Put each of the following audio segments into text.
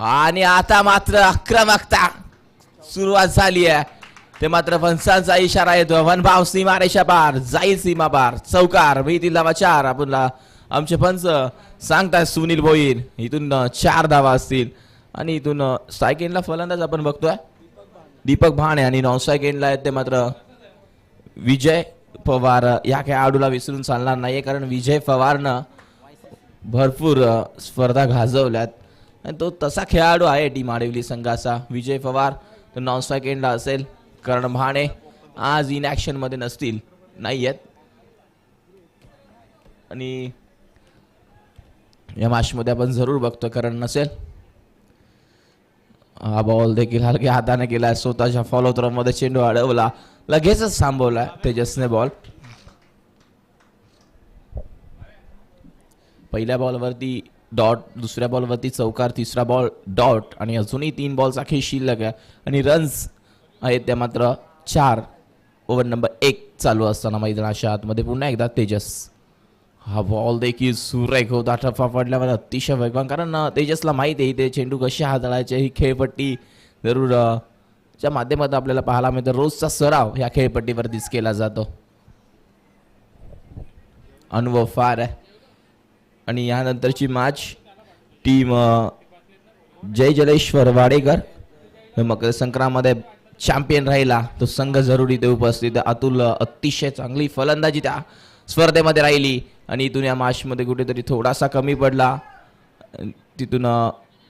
आणि आता मात्र आक्रमकता सुरुवात झाली आहे. ते मात्र फणसांचा इशारा येतो. वन भाव सीमा रेषा पार जाईल सीमा पार. चौकार भीतील धावा चार आपणला आमचे पंच सांगताय सुनील भोईर इथून चार धावा असतील. आणि इथून सायकेंडला फलंदाज आपण बघतोय. दीपक भाणे आणि नॉन सायकेंडला एंडला आहेत ते मात्र विजय पवार. या खेळाडूला विसरून चालणार नाहीये कारण विजय पवारनं भरपूर स्पर्धा गाजवल्यात. आणि तो तसा खेळाडू आहे टीम आडिवली संघाचा विजय पवार तो नॉन स्ट्राईक एंडला असेल कर्ण भाणे आज इन ॲक्शनमध्ये नसतील नाही आहेत आणि या मॅचमध्ये आपण जरूर बघतो कारण नसेल हा बॉल देखील हलक्या हाताने केला स्वतःच्या फॉलो थ्रोमध्ये चेंडू अडवला लगेचच थांबवला तेजसने बॉल पहिल्या बॉलवरती डॉट दुसऱ्या बॉलवरती चौकार तिसरा बॉल डॉट आणि अजूनही तीन बॉलचा खेळ शिल्लक आहे. आणि रन्स आहेत त्या मात्र चार. ओव्हर नंबर एक चालू असताना मैदानाच्या आतमध्ये पुन्हा एकदा तेजस. हा बॉल देखील सुरेख होता. टप्पा पडल्यावर अतिशय वेगवान. कारण तेजसला माहीत आहे ते चेंडू कसे हाताळायचे ही खेळपट्टी जरूर च्या माध्यमातून आपल्याला पाहायला मिळतं. रोजचा सराव ह्या खेळपट्टीवरतीच केला जातो. अनुभव फार आहे. आणि यानंतरची मॅच टीम जय जलेश्वर वाडेकर. मकर संक्रामध्ये चॅम्पियन राहिला. तो संघ जरूर इथे उपस्थित अतुल अतिशय चांगली फलंदाजी त्या स्पर्धेमध्ये राहिली. आणि इथून या मॅचमध्ये कुठेतरी थोडासा कमी पडला. तिथून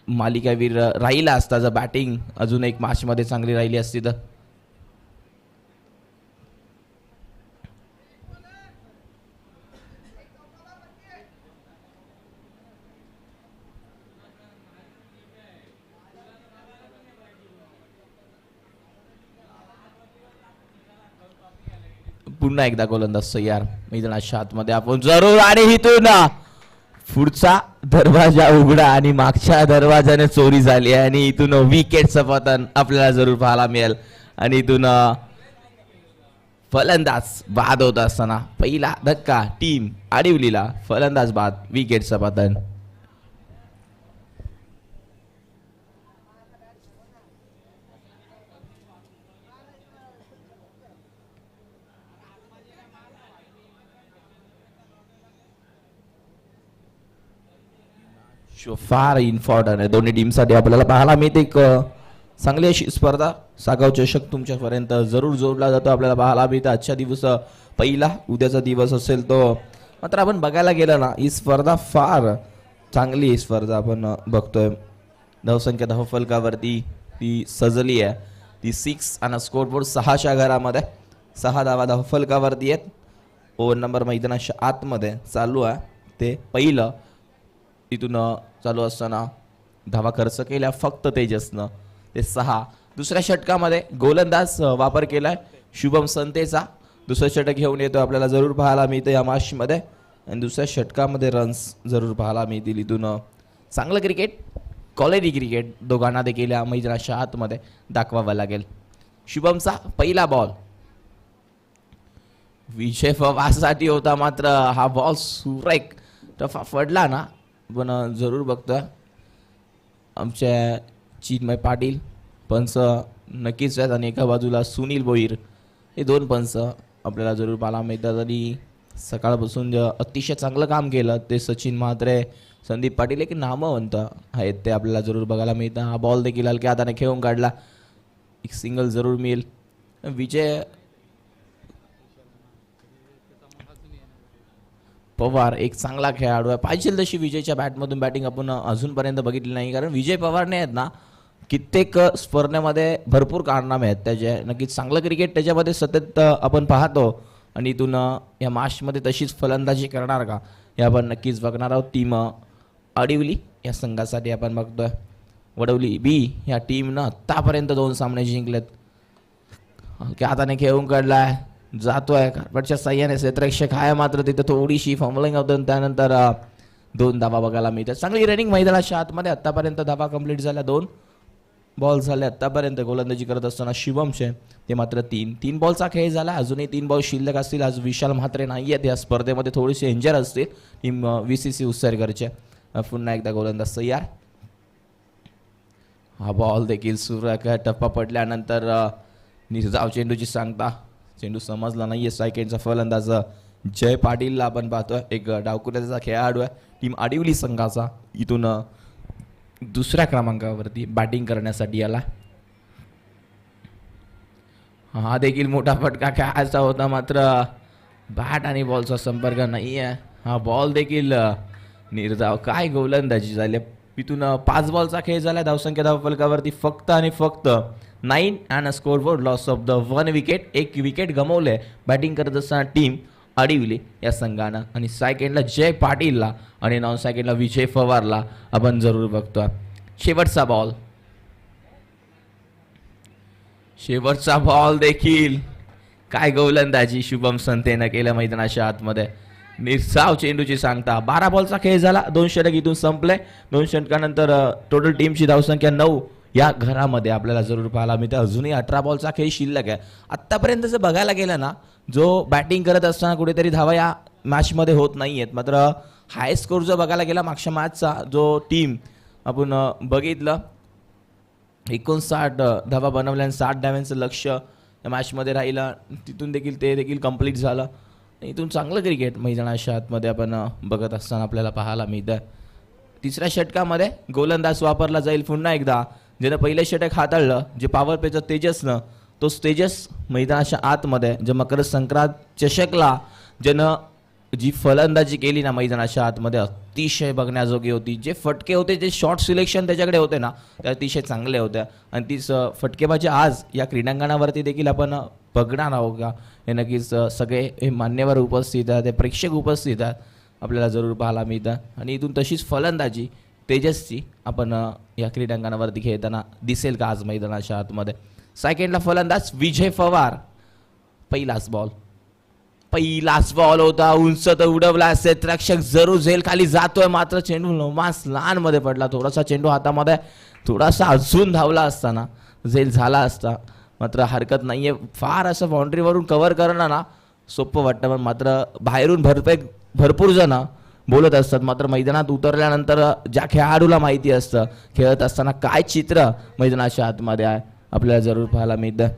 मालिकावीर राहिला असता. जर बॅटिंग अजून एक मॅचमध्ये चांगली राहिली असती तर. पुन्हा एकदा गोलंदाज सय्यार मैदानाच्या आतमध्ये आपण जरूर आणि इथून पुढचा दरवाजा उघडा आणि मागच्या दरवाजाने चोरी झाली आहे आणि इथून विकेटचं पतन आपल्याला जरूर पाहायला मिळेल. आणि इथून फलंदाज बाद होत असताना पहिला धक्का टीम आडिवलीला फलंदाज बाद विकेटचं पतन शो फार इम्पॉर्टंट आहे दोन्ही टीमसाठी आपल्याला पाहायला मिळते. एक चांगली अशी स्पर्धा सागाव चषक तुमच्यापर्यंत जरूर जोडला जातो. आपल्याला पाहायला मिळतं. आजच्या दिवस पहिला उद्याचा दिवस असेल तो. मात्र आपण बघायला गेलं ना ही स्पर्धा फार चांगली स्पर्धा आपण बघतोय. धावसंख्या धावफलकावरती ती सजली आहे. ती सिक्स आणि स्कोरबोर्ड सहाच्या घरामध्ये सहा धावा धावफलकावरती आहेत. ओव्हर नंबर मैदानाच्या आतमध्ये चालू आहे. ते पहिलं तिथून चालू असताना धावा खर्च केल्या फक्त तेजसनं. ते सहा. दुसऱ्या षटकामध्ये गोलंदाज वापर वापर आहे शुभम संतेचा. दुसरं षटक घेऊन येतो आपल्याला जरूर पाहायला मिळतं या माशमध्ये आणि दुसऱ्या षटकामध्ये रन्स जरूर पाहायला मिळतील इथून. अ, चांगलं क्रिकेट कॉलेजी क्रिकेट दोघांना देखील या मैदानाच्या आतमध्ये दाखवावं लागेल. शुभमचा पहिला बॉल विजय फवासाठी होता मात्र हा बॉल सुरेख टफा फडला ना. पण जरूर बघतोय आमच्या चिन्मय पाटील पंच नक्कीच आहेत. आणि एका बाजूला सुनील भोईर हे दोन पंच आपल्याला जरूर पाहायला मिळतात. आणि सकाळपासून जे अतिशय चांगलं काम केलं ते सचिन म्हात्रे संदीप पाटील एक नामवंत आहेत. ते आपल्याला जरूर बघायला मिळतं हा बॉल देखील हलक्या हाताने खेळून काढला. एक सिंगल जरूर मिळेल. विजय पवार एक चांगला खेळाडू आहे. पाहिजे तशी विजयच्या बॅटमधून बॅटिंग आपण अजूनपर्यंत बघितली नाही. कारण विजय पवारने आहेत ना कित्येक स्पर्धेमध्ये भरपूर कारनामे आहेत. त्याचे नक्कीच चांगलं क्रिकेट त्याच्यामध्ये सतत आपण पाहतो. आणि इथून या मार्चमध्ये तशीच फलंदाजी करणार का? हे आपण नक्कीच बघणार आहोत. टीम अडिवली. या संघासाठी आपण बघतोय. वडवली बी या टीमनं आत्तापर्यंत दोन सामने जिंकलेत. हलक्या हाताने खेळून जातो आहे कार्पेटच्या सह्याने क्षेत्रक्षक आहे मात्र तिथे थोडीशी फॉर्मलिंग होतं आणि त्यानंतर दोन धावा बघायला मिळतात. चांगली रनिंग मैदानाच्या आतमध्ये आत्तापर्यंत धावा कंप्लीट झाल्या दोन. बॉल झाले आत्तापर्यंत गोलंदाजी करत असताना शिवमचे ते मात्र तीन. तीन बॉलचा खेळ झाला. अजूनही तीन बॉल शिल्लक असतील. आज विशाल म्हात्रे नाही आहेत. या स्पर्धेमध्ये थोडीशी इंजर असतील. टीम व्ही सी सी उत्सर्गरचे पुन्हा एकदा गोलंदाज सय्यार हा बॉल देखील सुरक टप्पा पडल्यानंतर अ, निर्जाव चेंडूची सांगता. चेंडू समजला नाहीये. सायकेंडचा फलंदाज जय पाटीलला आपण पाहतोय. एक डावकुऱ्याचा खेळाडू आहे. टीम आडिवली संघाचा. इथून दुसऱ्या क्रमांकावरती बॅटिंग करण्यासाठी आला. हा देखील मोठा फटका खेळायचा होता. मात्र बॅट आणि बॉलचा संपर्क नाही आहे हा बॉल देखील निर्धाव काय गोलंदाजी झाली. इथून पाच बॉलचा खेळ झाला. धावसंख्या धावफलकावरती फक्त आणि फक्त nine and a स्कोरवर loss of the one wicket एक विकेट गमावले बॅटिंग करत असताना टीम अडिवली या संघानं आणि सायकेंडला जय पाटीलला आणि नॉन सायकेंडला विजय पवारला आपण जरूर बघतोय शेवटचा बॉल शेवटचा बॉल देखील काय गोलंदाजी शुभम संतेनं केलं मैदानाच्या आतमध्ये निरसाव चेंडूची सांगता बारा बॉलचा खेळ झाला दोन षटक इथून संपले दोन षटकानंतर टोटल टीमची धावसंख्या नऊ या घरामध्ये आपल्याला जरूर पाहायला मिळतं. अजूनही अठरा बॉलचा खेळ शिल्लक आहे. आत्तापर्यंत जर बघायला गेलं ना जो बॅटिंग करत असताना कुठेतरी धावा या मॅचमध्ये होत नाही आहेत मात्र हाय स्कोर जर बघायला गेला मागच्या मॅचचा जो टीम आपण बघितलं एकोणसाठ धावा बनवल्या आणि साठ धाव्यांचं लक्ष या मॅचमध्ये राहिलं. तिथून देखील ते देखील कंप्लीट झालं. इथून चांगलं क्रिकेट मैदानाच्या आतमध्ये आपण बघत असताना आपल्याला पाहायला मिळतं तिसऱ्या षटकामध्ये गोलंदाज वापरला जाईल पुन्हा एकदा. ज्यानं पहिलं षटक हाताळलं जे पॉवर पेचं तेजसनं तो तेजस मैदानाच्या आतमध्ये जे मकर संक्रांत चषकला ज्यानं जी फलंदाजी केली ना मैदानाच्या आतमध्ये अतिशय बघण्याजोगी होती. जे फटके होते जे शॉर्ट सिलेक्शन त्याच्याकडे होते ना ते अतिशय चांगले होते आणि ती स- फटकेबाजी म्हणजे आज या क्रीडांगणावरती देखील आपण बघणार आहोत का? हे नक्कीच सगळे हे मान्यवर उपस्थित आहेत ते प्रेक्षक उपस्थित आहेत. आपल्याला जरूर पाहायला मिळतं. आणि इथून तशीच फलंदाजी तेजसची आपण या क्रीडांगणावरती खेळताना दिसेल का आज मैदानाच्या आतमध्ये? सेकंडला फलंदाज विजय पवार. पहिलाच बॉल पहिलाच बॉल होता. उंच तर उडवला. क्षेत्ररक्षक जरूर झेल खाली जातोय. मात्र चेंडू नमास लहानमध्ये पडला. थोडासा चेंडू हातामध्ये थोडासा अजून धावला असताना झेल झाला असता. मात्र हरकत नाही आहे फार असं बाउंड्रीवरून कवर करणं ना सोपं वाटतं. पण मात्र बाहेरून भरपे भरपूर जण बोलत असतात. मात्र मैदानात उतरल्यानंतर ज्या खेळाडूला माहिती असतं खेळत असताना काय चित्र मैदानाच्या आतमध्ये आहे आपल्याला जरूर पाहायला मिळतं.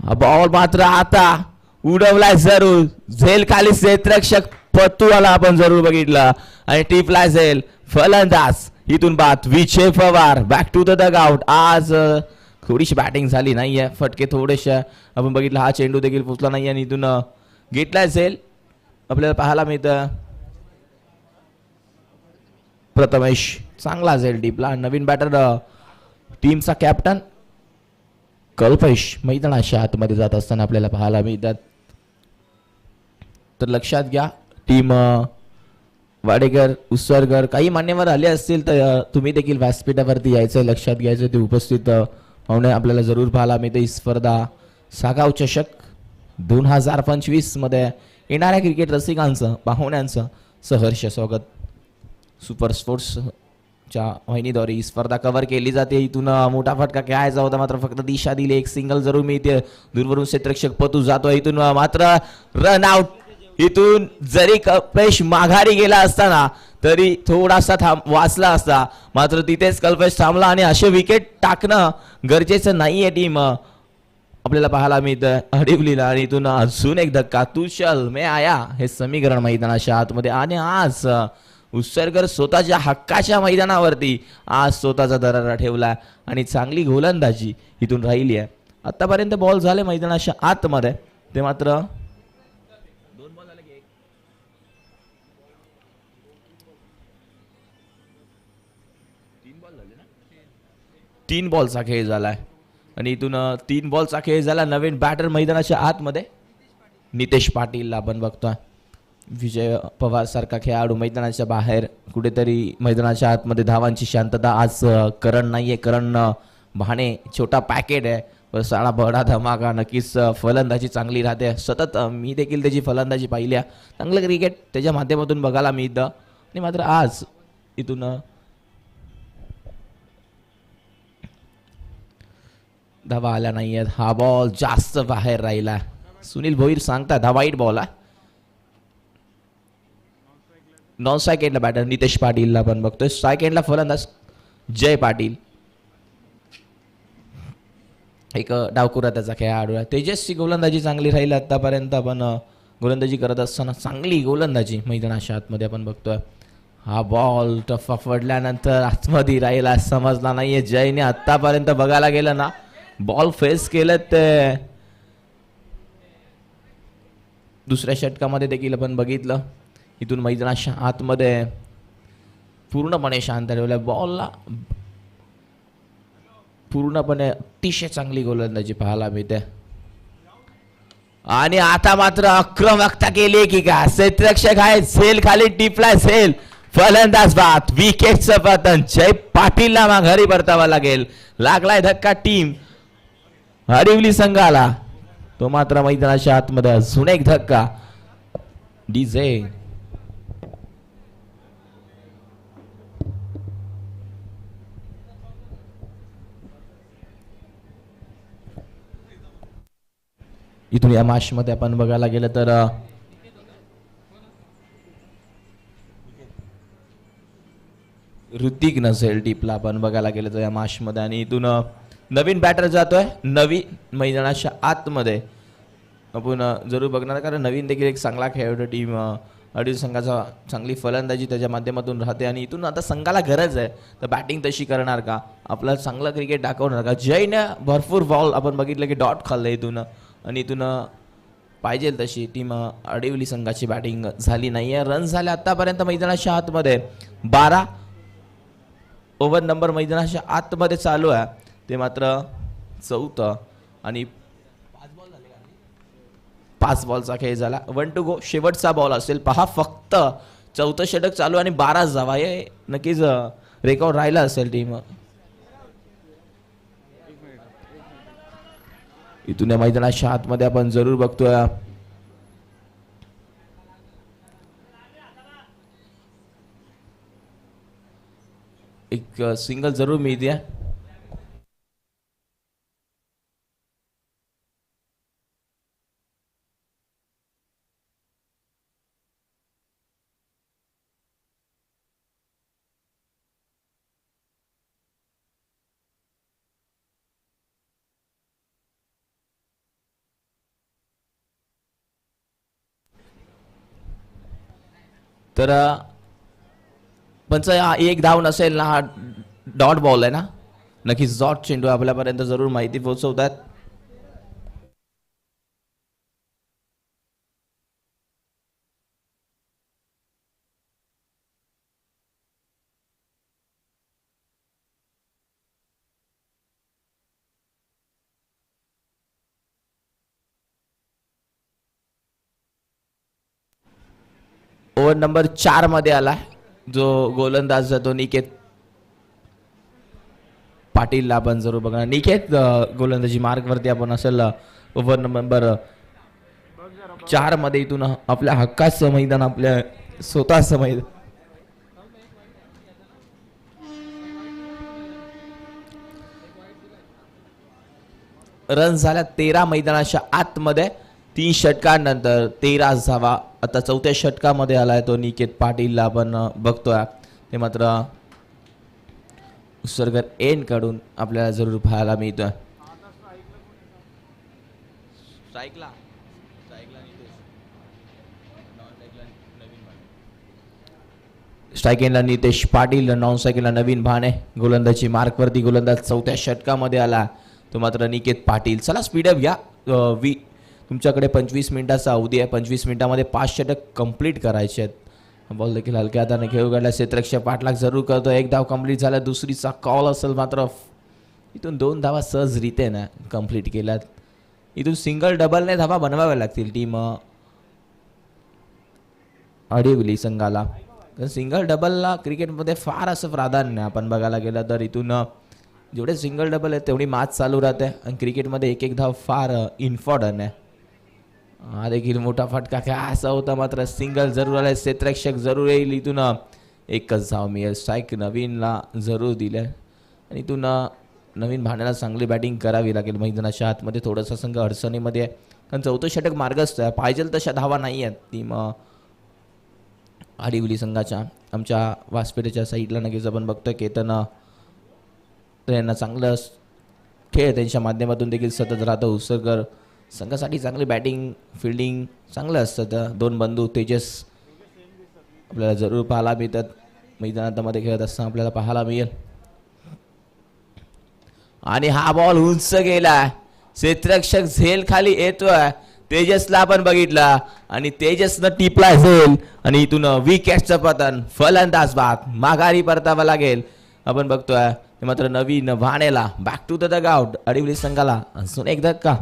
बॉल मात्र आता उडवलाय जरूर. झेल खाली क्षेत्रक्षक पत्तूवाला आपण जरूर बघितलं. आणि टिपलाय झेल फलंदाज. इथून बात Vijay Pawar. Back to the dugout आज थोडीशी बॅटिंग झाली नाहीये. फटके थोडेसे आपण बघितलं हा चेंडू देखील पोचला नाही आणि इथून घेतला असेल आपल्याला पाहायला मिळतं. प्रथमेश चांगला असेल टिपला. नवीन बॅटर टीमचा कॅप्टन कल्पेश मैदानाच्या आतमध्ये जात असताना आपल्याला पाहायला मिळतात. तर लक्षात घ्या टीम वाडेकर उसरगर काही मान्यवर आले असतील तर तुम्ही देखील व्यासपीठावरती यायचं लक्षात घ्यायचं ते उपस्थित पाहुणे आपल्याला जरूर पाहायला मिळते ही स्पर्धा. सागाव चषक दोन हजार पंचवीसमध्ये येणाऱ्या क्रिकेट रसिकांचं पाहुण्यांचं सहर्ष स्वागत. सुपर स्पोर्ट्स च्या वाहिनीद्वारे ही स्पर्धा कव्हर केली जाते. इथून मोठा फटका खेळायचा होता मात्र फक्त दिशा दिली. एक सिंगल जरूर मिळते. दूरवरून क्षेत्रक्षक पतू जातो इथून मात्र रन आउट इथून जरी कपेश माघारी गेला असताना तरी थोडासा थांब वाचला असता. मात्र तिथेच कल्पेश थांबला आणि असे विकेट टाकणं गरजेचं नाही आहे टीम आपल्याला पाहायला मिळतं अडिवलीला आणि इथून अजून एक धक्का तुशल मे आया. हे समीकरण मैदानाच्या आतमध्ये आणि आज अ, उत्सर्गर स्वतःच्या हक्काच्या मैदानावरती आज स्वतःचा दरारा ठेवला आणि चांगली गोलंदाजी इथून राहिली आहे आतापर्यंत बॉल झाले मैदानाच्या आतमध्ये. ते मात्र तीन बॉलचा खेळ झाला आहे आणि इथून तीन बॉलचा खेळ झाला. नवीन बॅटर मैदानाच्या आतमध्ये नितेश पाटीलला आपण बघतोय. विजय पवारसारखा खेळाडू मैदानाच्या बाहेर कुठेतरी मैदानाच्या आतमध्ये धावांची शांतता आज करण नाही आहे करण भाणे छोटा पॅकेट आहे. पण साडा बडा धमाका नक्कीच फलंदाजी चांगली राहते. सतत मी देखील त्याची फलंदाजी पाहिली आहे. चांगलं क्रिकेट त्याच्या माध्यमातून बघायला मिळतं. आणि मात्र आज इथून धावा आल्या नाही आहेत. हा बॉल जास्त बाहेर राहिला. सुनील भोईर सांगतात हा वाईट बॉल आहे. नॉन स्ट्राईक एंडला बॅटर नितेश पाटीलला आपण बघतोय. स्ट्राईक एंडला फलंदाज जय पाटील. एक डावकुरा त्याचा खेळाडू आहे तेजसची गोलंदाजी चांगली राहील आतापर्यंत आपण गोलंदाजी करत असताना चांगली गोलंदाजी मैदानाच्या आतमध्ये आपण बघतोय. हा बॉल टफा फडल्यानंतर आतमध्ये राहिला समजला नाहीये. जयने आतापर्यंत बघायला गेलं ना बॉल फेस केलेत ते. दुसऱ्या षटकामध्ये देखील आपण बघितलं. इथून मैदानाच्या आतमध्ये पूर्णपणे शांत ठेवलं. बॉलला पूर्णपणे अतिशय चांगली गोलंदाजी पाहायला मिळते. आणि आता मात्र आक्रमकता केली की का क्षेत्ररक्षक आहे. सेल खाली टिपलाय सेल फलंदाज बाद. विकेटचं पतन जय पाटीलला माघारी परतावा लागेल. लागलाय धक्का टीम. हरिवली संघाला. तो मात्र मैदानाच्या आतमध्ये अजून एक धक्का. डीजे इथून या माशमध्ये मध्ये आपण बघायला गेलं तर ऋतिक नसेल डीपला आपण बघायला गेलं तर या माशमध्ये मध्ये आणि इथून नवीन बॅटर जातोय. नवीन मैदानाच्या आतमध्ये. आपण जरूर बघणार कारण नवीन देखील एक चांगला खेळाडू टीम अडीच संघाचा चांगली फलंदाजी त्याच्या माध्यमातून राहते. आणि इथून आता संघाला गरज आहे. तर बॅटिंग तशी करणार का? आपलं चांगलं क्रिकेट दाखवणार का? जयने भरपूर बॉल आपण बघितलं की डॉट खाल्लं इथून. आणि इथून पाहिजे तशी टीम अडिवली अडीवली संघाची बॅटिंग झाली नाही आहे रन झाले आतापर्यंत मैदानाच्या आतमध्ये. बारा. ओव्हर नंबर मैदानाच्या आतमध्ये चालू आहे. ते मात्र चौथं आणि पाच बॉलचा खेळ झाला. वन टू गो शेवटचा बॉल असेल. पहा फक्त चौथं षटक चालू आणि बारा जावा. हे नक्कीच रेकॉर्ड राहिला असेल टीम इथून या मैदानाच्या आतमध्ये आपण जरूर बघतोय. एक सिंगल जरूर मिळते. तर पण हा एक धाव नसेल ना हा डॉट बॉल आहे ना? नक्कीच डॉट चेंडू आपल्यापर्यंत जरूर माहिती पोहोचवतात. ओव्हर नंबर चारमध्ये आला जो गोलंदाज जातो निकेत पाटीलला आपण जरूर बघा निकेत गोलंदाजी गोलंदाजी मार्कवरती आपण असेल ओव्हर नंबर चारमध्ये इथून आपल्या हक्काचं मैदान आपल्या स्वतःच मैदान रन झाल्या तेरा मैदानाच्या आतमध्ये. तीन षटकांनंतर तेरा धावा. आता चौथ्या षटकामध्ये आलाय तो निकेत पाटीलला आपण बघतोय. ते मात्र उत्सर्गर एनकडून आपल्याला जरूर पाहायला मिळतोय. एंडला नितेश पाटील नॉन स्ट्राईकला नवीन भाणे. गोलंदाजी मार्कवरती गोलंदाज चौथ्या षटकामध्ये आला. तो मात्र निकेत पाटील. चला स्पीडअप अं, वी तुमच्याकडे पंचवीस मिनिटाचा अवधी आहे. पंचवीस मिनिटामध्ये पाच षटक कंप्लीट करायचे आहेत. बॉल देखील हलक्या हाताने खेळू काढला. क्षेत्रक्ष पाठलाग जरूर करतो एक धाव कंप्लीट झाला. दुसरीचा कॉल असेल मात्र. इथून दोन धावा सहजरीतेनं कंप्लीट केल्यात. इथून सिंगल डबलने धावा बनवाव्या लागतील टीम अडीवली संघाला. कारण सिंगल डबलला क्रिकेटमध्ये फार असं प्राधान्य आहे. आपण बघायला गेलं तर इथून जेवढे सिंगल डबल आहेत तेवढी मात चालू राहते. आणि क्रिकेटमध्ये एक एक धाव फार इम्पॉर्टंट आहे. हा देखील मोठा फटका काय? असा होता मात्र सिंगल जरूर आलाय. क्षेत्ररक्षक जरूर येईल इथून. एकच धाव मिळेल. स्ट्राईक नवीनला जरूर दिले आणि इथून नवीन भांड्याला चांगली बॅटिंग करावी लागेल. मैदानाच्या आतमध्ये थोडासा संघ अडचणीमध्ये आहे. कारण चौथं षटक मार्गस्थ आहे. पाहिजे तशा धावा नाही आहेत. ती मग आडिवली संघाच्या आमच्या वासपेठेच्या साईडला नक्कीच आपण बघतोय. केतन तर यांना चांगलं खेळ त्यांच्या माध्यमातून देखील सतत राहतो. उसरकर संघासाठी चांगली बॅटिंग फिल्डिंग चांगलं असतं तर दोन बंधू तेजस आपल्याला जरूर पाहायला मिळतात. मैदानामध्ये खेळत असताना आपल्याला पाहायला मिळेल. आणि हा बॉल उंच गेला क्षेत्ररक्षक झेल खाली येतोय. तेजसला आपण बघितला. आणि तेजसनं टिपला झेल. आणि इथून विकेटचं पतन फलंदाज भाग माघारी परतावा लागेल. आपण बघतोय. मात्र नवीन वाणेला. बॅक टू द गाव अडिवली संघाला. अजून एक धक्का.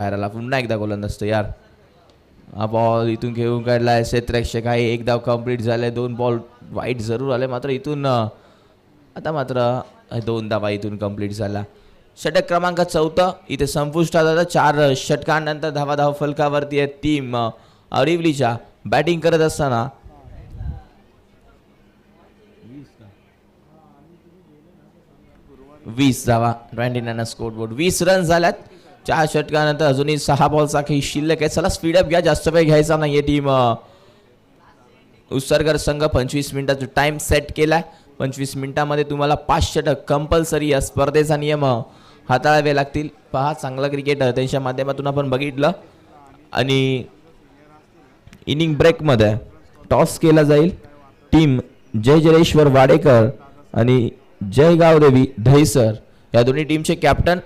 बाहेरला पुन्हा एकदा गोलंद असतो यार. हा बॉल इथून घेऊन आहे क्षेत्ररक्षक आहे. एक धाव कंप्लीट झाले. दोन बॉल वाईट जरूर आले. मात्र इथून आता मात्र दोन धावा इथून कंप्लीट झाला. षटक क्रमांक चौथं. इथे संपुष्टात आता चार षटकांनंतर धावा धाव फलकावरती आहे टीम अरिवलीच्या बॅटिंग करत असताना. वीस धावा. ट्वेंटी नाईन स्कोर बोर्ड वीस रन झाल्यात. चार षटकानंतर अजूनही सहा बॉलचा काही शिल्लक आहे. चला स्पीडअप घ्या. जास्त वेळ घ्यायचा नाहीये टीम उत्सर्गर संघ पंचवीस मिनिटाचा टाइम सेट केलाय. पंचवीस मिनिटामध्ये तुम्हाला पाच षटक कंपल्सरी या स्पर्धेचा नियम हाताळावे लागतील. पहा चांगला क्रिकेट त्यांच्या माध्यमातून आपण बघितलं. आणि इनिंग ब्रेकमध्ये टॉस केला जाईल. टीम जय जलेश्वर वाडेकर आणि जय गावदेवी दहीसर या दोन्ही टीमचे कॅप्टन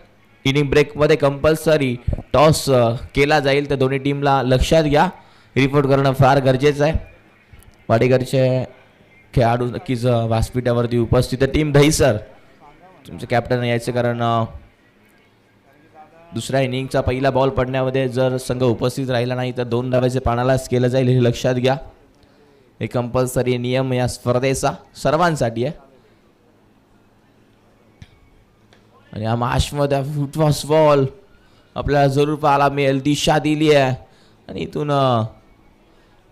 इनिंग ब्रेकमध्ये कंपल्सरी टॉस केला जाईल. तर दोन्ही टीमला लक्षात घ्या. रिपोर्ट करणं फार गरजेचं आहे. वाडेकरचे खेळाडू नक्कीच व्यासपीठावरती उपस्थित आहे टीम दहिसर तुमचं कॅप्टन यायचं कारण दुसऱ्या इनिंगचा पहिला बॉल पडण्यामध्ये जर संघ उपस्थित राहिला नाही तर दोन धावाचे पानालाच केलं जाईल हे लक्षात घ्या. हे कंपल्सरी नियम या स्पर्धेचा सर्वांसाठी आहे. आणि हा माशमध्ये फुटफॉस बॉल आपल्याला जरूर पाहायला मिळेल. दिशा दिली आहे. आणि इथून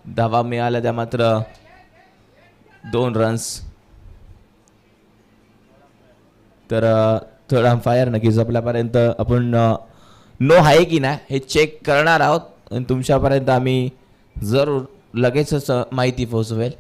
धावा मिळाल्या त्या मात्र दोन रन्स तर थर्ड अंपायर नक्कीच आपल्यापर्यंत आपण नो आहे की नाही हे चेक करणार आहोत. आणि तुमच्यापर्यंत आम्ही जरूर लगेचच माहिती पोहोचवेल.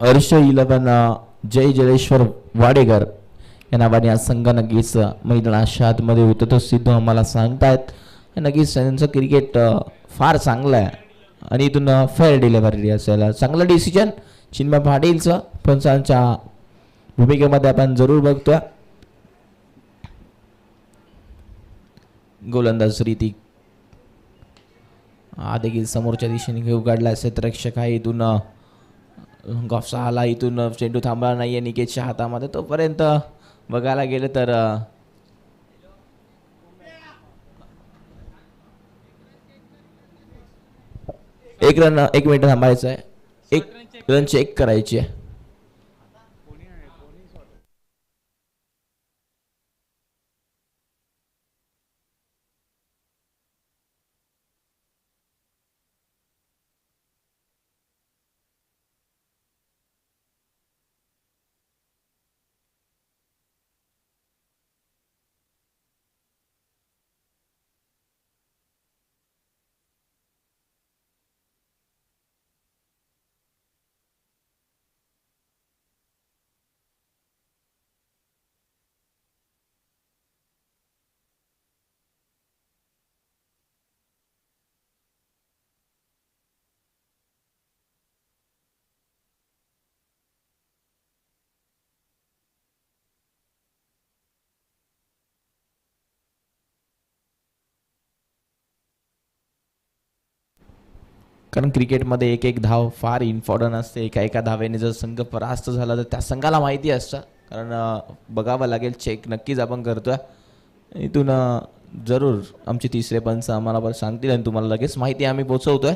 हर्ष इलेव्हन जय जलेश्वर वाडेकर या नावाने आज संघ नक्कीच अ, मैदानाच्या आतमध्ये तो सिद्धू आम्हाला सांगतायत नक्कीच त्यांचं क्रिकेट फार चांगलं आहे आणि इथून फेअर डिलेव्हरी असेल चांगलं डिसिजन चिन्मय पाटीलचं पंचांच्या भूमिकेमध्ये आपण जरूर बघतोय गोलंदाज रीती हा देखील समोरच्या दिशेने घेऊ काढला क्षेत्ररक्षक आहे इथून अ, इथून चेंडू थांबला नाहीये निकेशच्या हातामध्ये. तोपर्यंत बघायला गेलं तर एक रन एक मिनिट थांबायचं आहे एक रन चेक करायची आहे. कारण क्रिकेटमध्ये एक एक धाव फार इम्पॉर्टंट असते. एका एका धावेने जर संघ परास्त झाला तर त्या संघाला माहिती असतं. कारण बघावं लागेल चेक नक्कीच आपण करतोय. इथून जरूर आमचे तिसरे पंच आम्हाला पण सांगतील आणि तुम्हाला लगेच माहिती आम्ही पोचवतोय.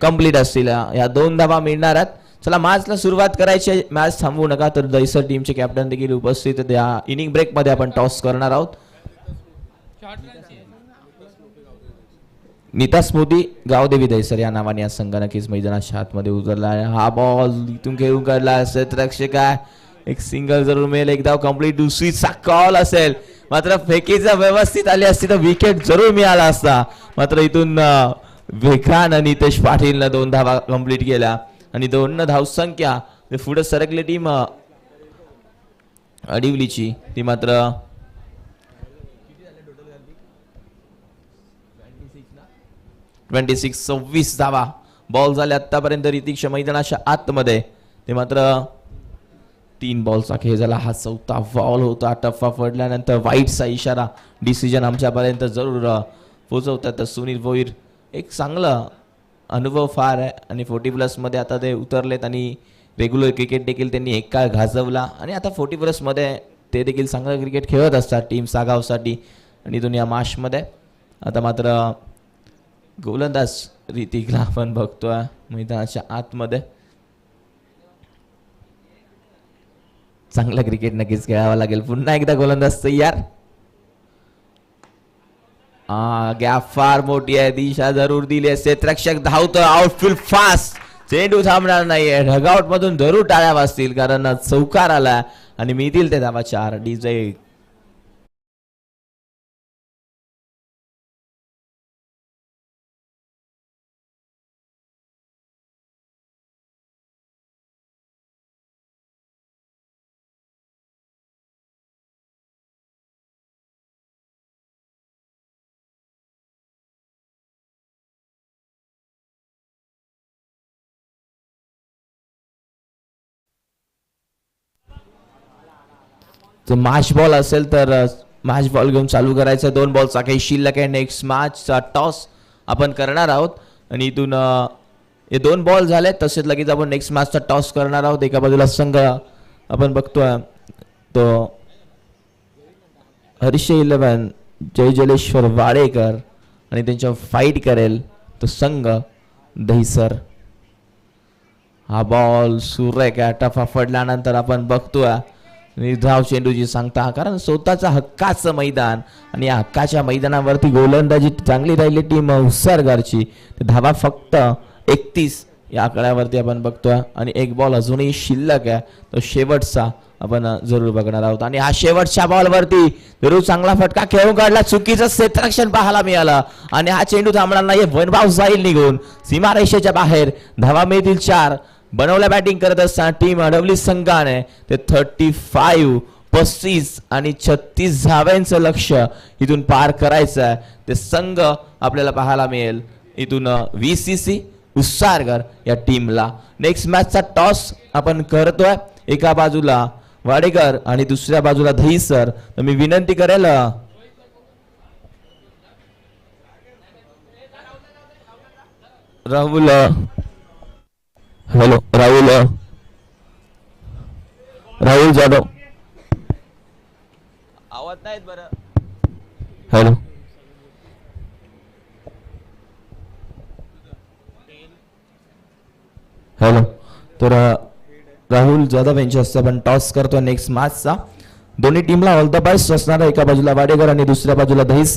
कंप्लीट असतील या दोन धावा मिळणार आहेत. चला मॅचला सुरुवात करायची आहे. मॅच थांबवू नका तर दैसर टीमचे कॅप्टन देखील उपस्थित या इनिंग ब्रेकमध्ये आपण टॉस करणार आहोत. नीता स्मृती गावदेवी दैसर या नावाने या संघ नक्कीच मैदानाच्या आतमध्ये उतरला आहे. हा बॉल इथून खेळून काढला असेल रक्षक आहे एक सिंगल जरूर मिळेल. एक धाव कंप्लीट दुसरीचा कॉल असेल. मात्र फेकीचा व्यवस्थित आली असती तर विकेट जरूर मिळाला असता. मात्र इथून वेगान आणि नितेश पाटीलनं दोन धावा कंप्लीट केल्या. आणि दोन धाव संख्या. ते पुढे सरकली टीम अडिवलीची. ती मात्र ट्वेंटी सिक्स सव्वीस धावा. बॉल झाले आतापर्यंत रितिकच्या मैदानाच्या आतमध्ये. ते मात्र तीन बॉलचा खेळ झाला हा चौथा बॉल होता. टप्पा पडल्यानंतर वाईटचा इशारा डिसिजन आमच्यापर्यंत जरूर पोचवतात. तर सुनील भोईर एक चांगला अनुभव फार आहे आणि फोर्टी प्लसमध्ये आता ते उतरलेत आणि रेग्युलर क्रिकेट देखील त्यांनी एक काळ गाजवला. आणि आता फोर्टी प्लसमध्ये ते देखील चांगलं क्रिकेट खेळत असतात. टीम सागावसाठी आणि दुनिया या माशमध्ये. आता मात्र गोलंदाज रितिकला आपण बघतोय मैदानाच्या आतमध्ये. चांगलं क्रिकेट नक्कीच खेळावं लागेल. पुन्हा एकदा गोलंदाज तयार. हा गॅप फार मोठी आहे. दिशा जरूर दिली आहे क्षेत्रक्षक धावतो आउटफील्ड फास्ट चेंडू थांबणार नाहीये. ढगआउट मधून जरूर टाळ्या वाजतील कारण चौकार आला आणि मिळतील ते धावा चार. डीजे जर मॅच बॉल असेल तर मॅच बॉल घेऊन चालू करायचं. दोन बॉलचा काही शिल्लक आहे. नेक्स्ट मॅचचा टॉस आपण करणार आहोत. आणि इथून हे दोन बॉल झाले तसेच लगेच आपण नेक्स्ट मॅचचा टॉस करणार आहोत. एका बाजूला संघ आपण बघतोय. तो हरीश इलेव्हन जय जलेश्वर वाडेकर आणि त्यांच्या फाईट करेल तो संघ दहिसर. हा बॉल सूर्य आहे. टफा फडल्यानंतर आपण बघतोय. निर्धाव चेंडूजी सांगता कारण स्वतःचं हक्काचं मैदान आणि या हक्काच्या मैदानावरती गोलंदाजी चांगली राहिली टीम हुसारगारची धावा फक्त एकतीस या आकड्यावरती आपण बघतोय. आणि एक बॉल अजूनही शिल्लक आहे. तो शेवटचा आपण जरूर बघणार आहोत. आणि हा शेवटच्या बॉलवरती जरूर चांगला फटका खेळून काढला. चुकीचं क्षेत्रक्षण पाहायला मिळालं. आणि हा चेंडू थांबणार नाही वनभाव जाईल निघून. सीमारेषेच्या बाहेर. धावा मिळतील चार. बनवल्या बॅटिंग करत असताना टीम अडवली संघाने. ते थर्टी फाईव्ह पस्तीस आणि छत्तीस धाव्यांचं लक्ष इथून पार करायचं आहे. ते संघ आपल्याला पाहायला मिळेल. इथून व्ही सी सी उत्सारगर या टीमला नेक्स्ट मॅचचा टॉस आपण करतोय. एका बाजूला वाडेकर आणि दुसऱ्या बाजूला दहीसर तर मी विनंती करेल राहुल हॅलो राहुल राहुल जाधव. आवाज नाहीत बरं. हॅलो. हॅलो तर राहुल जाधव यांच्या हस्ते आपण टॉस करतो नेक्स्ट मॅचचा दोन्ही टीमला ऑल द बेस्ट असणार एका बाजूला वाडेकर आणि दुसऱ्या बाजूला दहीसर.